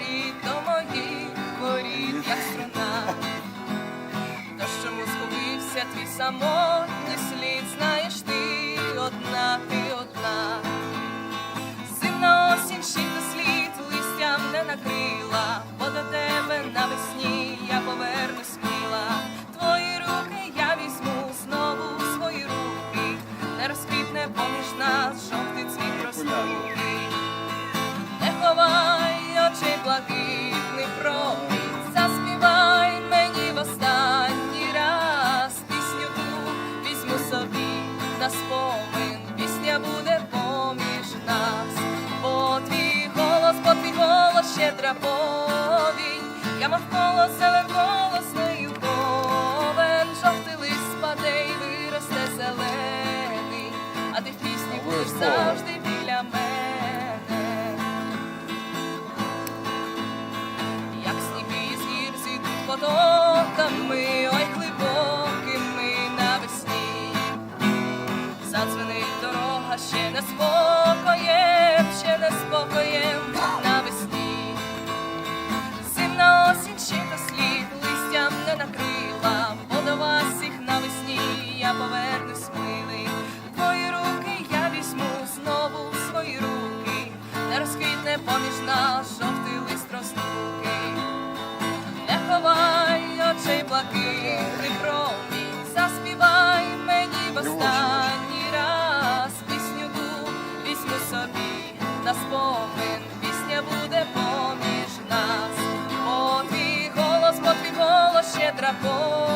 горіть, до моїх горіть, як струна. Тож чому схопився твій самотній слід, знаєш ти одна, ти одна. Зимна осінь ще слід листям не накрила, бо до тебе навесні я повернусь мила. Твої руки я візьму знову свої руки, не розквітне поміж нас, жовтий цвіт розлуки. На спомин, пісня буде поміж нас, бо твій голос, бо твій голос щедра повінь, я навколо зелен голосною повен, жовтий лист спаде і виросте зелений, а ти в пісні будеш завжди неспокоєм, ще неспокоєм навесні, зимна осінь ще та слід листям не накрила, бо до вас їх навесні я повернусь милий. Твої руки я візьму знову в свої руки, не розквітне поміж нас жовтий лист росту. outra boa.